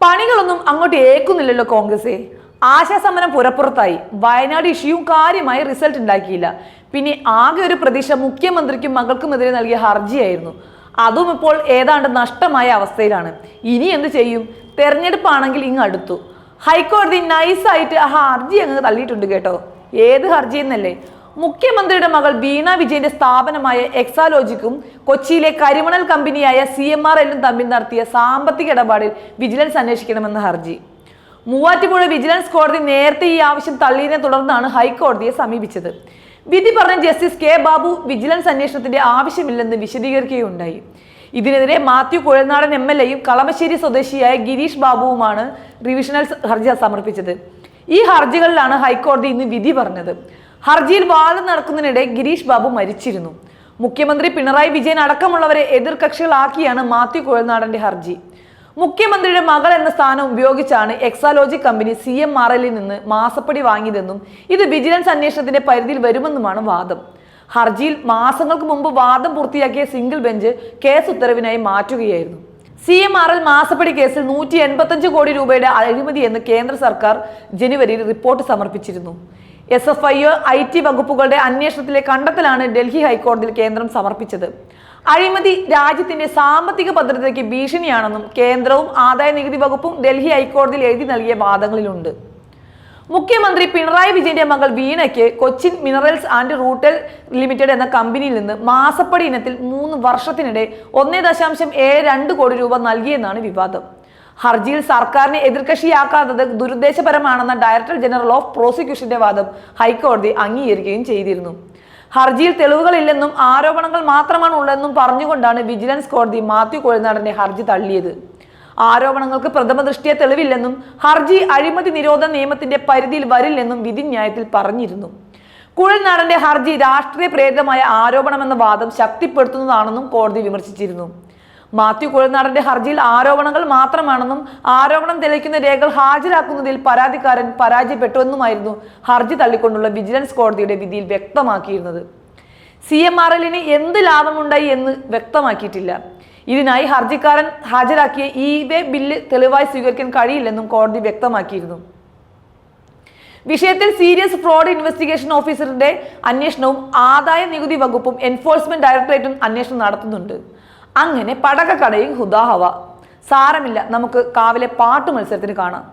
പണികളൊന്നും അങ്ങോട്ട് ഏക്കുന്നില്ലല്ലോ കോൺഗ്രസേ ആശാസമരം പുറപ്പുറത്തായി വയനാട് ഇഷ്യൂവും കാര്യമായി റിസൾട്ട് ഉണ്ടാക്കിയില്ല. പിന്നെ ആകെ ഒരു പ്രതീക്ഷ മുഖ്യമന്ത്രിക്കും മകൾക്കുമെതിരെ നൽകിയ ഹർജിയായിരുന്നു. അതും ഇപ്പോൾ ഏതാണ്ട് നഷ്ടമായ അവസ്ഥയിലാണ്. ഇനി എന്ത് ചെയ്യും? തെരഞ്ഞെടുപ്പാണെങ്കിൽ ഇങ്ങ് അടുത്തു. ഹൈക്കോടതി നൈസായിട്ട് ആ ഹർജി അങ്ങ് തള്ളിയിട്ടുണ്ട് കേട്ടോ. ഏത് ഹർജി എന്നല്ലേ മുഖ്യമന്ത്രിയുടെ മകൾ വീണ വിജയന്റെ സ്ഥാപനമായ എക്സാലോജിക്കും കൊച്ചിയിലെ കരിമണൽ കമ്പനിയായ സി എം ആർ എല്ലും തമ്മിൽ നടത്തിയ സാമ്പത്തിക ഇടപാടിൽ വിജിലൻസ് അന്വേഷിക്കണമെന്ന ഹർജി. മൂവാറ്റുപുഴ വിജിലൻസ് കോടതി നേരത്തെ ഈ ആവശ്യം തള്ളിയതിനെ തുടർന്നാണ് ഹൈക്കോടതിയെ സമീപിച്ചത്. വിധി പറഞ്ഞ ജസ്റ്റിസ് കെ ബാബു വിജിലൻസ് അന്വേഷണത്തിന്റെ ആവശ്യമില്ലെന്ന് വിശദീകരിക്കുകയുണ്ടായി. ഇതിനെതിരെ മാത്യു കുഴൽനാടൻ എം എൽ എയും കളമശ്ശേരി സ്വദേശിയായ ഗിരീഷ് ബാബുവുമാണ് റിവിഷണൽ ഹർജി സമർപ്പിച്ചത്. ഈ ഹർജികളിലാണ് ഹൈക്കോടതി ഇന്ന് വിധി പറഞ്ഞത്. ഹർജിയിൽ വാദം നടക്കുന്നതിനിടെ ഗിരീഷ് ബാബു മരിച്ചിരുന്നു. മുഖ്യമന്ത്രി പിണറായി വിജയൻ അടക്കമുള്ളവരെ എതിർകക്ഷികളാക്കിയാണ് മാത്യു കുഴൽനാടന്റെ ഹർജി. മുഖ്യമന്ത്രിയുടെ മകൾ എന്ന സ്ഥാനം ഉപയോഗിച്ചാണ് Exalogic company C M R എല്ലിൽ നിന്ന് മാസപ്പടി വാങ്ങിയതെന്നും ഇത് വിജിലൻസ് അന്വേഷണത്തിന്റെ പരിധിയിൽ വരുമെന്നുമാണ് വാദം. ഹർജിയിൽ മാസങ്ങൾക്ക് മുമ്പ് വാദം പൂർത്തിയാക്കിയ സിംഗിൾ ബെഞ്ച് കേസ് ഉത്തരവിനായി മാറ്റുകയായിരുന്നു. സി എം ആർ എൽ മാസപ്പടി കേസിൽ നൂറ്റി എൺപത്തഞ്ച് കോടി രൂപയുടെ അഴിമതി എന്ന് കേന്ദ്ര സർക്കാർ ജനുവരിയിൽ റിപ്പോർട്ട് സമർപ്പിച്ചിരുന്നു. S F I I T വകുപ്പുകളുടെ അന്വേഷണത്തിലെ കണ്ടെത്തലാണ് ഡൽഹി ഹൈക്കോടതിയിൽ കേന്ദ്രം സമർപ്പിച്ചത്. അഴിമതി രാജ്യത്തിന്റെ സാമ്പത്തിക ഭദ്രതയ്ക്ക് ഭീഷണിയാണെന്നും കേന്ദ്രവും ആദായ നികുതി വകുപ്പും ഡൽഹി ഹൈക്കോടതിയിൽ എഴുതി നൽകിയ വാദങ്ങളിലുണ്ട്. മുഖ്യമന്ത്രി പിണറായി വിജയന്റെ മകൾ വീണയ്ക്ക് Cochin minerals and rutile limited എന്ന കമ്പനിയിൽ നിന്ന് മാസപ്പടി ഇനത്തിൽ മൂന്ന് വർഷത്തിനിടെ ഒന്നേ ദശാംശം ഏഴ് രണ്ട് കോടി രൂപ നൽകിയെന്നാണ് വിവാദം. ഹർജിയിൽ സർക്കാരിനെ എതിർകക്ഷിയാക്കാത്തത് ദുരുദ്ദേശപരമാണെന്ന ഡയറക്ടർ ജനറൽ ഓഫ് പ്രോസിക്യൂഷന്റെ വാദം ഹൈക്കോടതി അംഗീകരിക്കുകയും ചെയ്തിരുന്നു. ഹർജിയിൽ തെളിവുകളില്ലെന്നും ആരോപണങ്ങൾ മാത്രമാണ് ഉള്ളതെന്നും പറഞ്ഞുകൊണ്ടാണ് വിജിലൻസ് കോടതി മാത്യു കോഴിനാടന്റെ ഹർജി തള്ളിയത്. ആരോപണങ്ങൾക്ക് പ്രഥമ ദൃഷ്ടിയെ തെളിവില്ലെന്നും ഹർജി അഴിമതി നിരോധന നിയമത്തിന്റെ പരിധിയിൽ വരില്ലെന്നും വിധിന്യായത്തിൽ പറഞ്ഞിരുന്നു. കുഴൽനാടന്റെ ഹർജി രാഷ്ട്രീയ പ്രേരിതമായ ആരോപണമെന്ന വാദം ശക്തിപ്പെടുത്തുന്നതാണെന്നും കോടതി വിമർശിച്ചിരുന്നു. മാത്യു കുഴനാടന്റെ ഹർജിയിൽ ആരോപണങ്ങൾ മാത്രമാണെന്നും ആരോപണം തെളിയിക്കുന്ന രേഖകൾ ഹാജരാക്കുന്നതിൽ പരാതിക്കാരൻ പരാജയപ്പെട്ടുവെന്നുമായിരുന്നു ഹർജി തള്ളിക്കൊണ്ടുള്ള വിജിലൻസ് കോടതിയുടെ വിധിയിൽ വ്യക്തമാക്കിയിരുന്നത്. സി എം ആർ എല്ലിന് എന്ത് ലാഭമുണ്ടായി എന്ന് വ്യക്തമാക്കിയിട്ടില്ല. ഇതിനായി ഹർജിക്കാരൻ ഹാജരാക്കിയ ഇ വേ ബില്ല് തെളിവായി സ്വീകരിക്കാൻ കഴിയില്ലെന്നും കോടതി വ്യക്തമാക്കിയിരുന്നു. വിഷയത്തിൽ സീരിയസ് ഫ്രോഡ് ഇൻവെസ്റ്റിഗേഷൻ ഓഫീസറിന്റെ അന്വേഷണവും ആദായ നികുതി വകുപ്പും എൻഫോഴ്സ്മെന്റ് ഡയറക്ടറേറ്റും അന്വേഷണം നടത്തുന്നുണ്ട്. അങ്ങനെ പടക്കക്കടയും ഹുദാഹവ സാരമില്ല നമുക്ക് കാവിലെ പാട്ട് മത്സരത്തിന് കാണാം.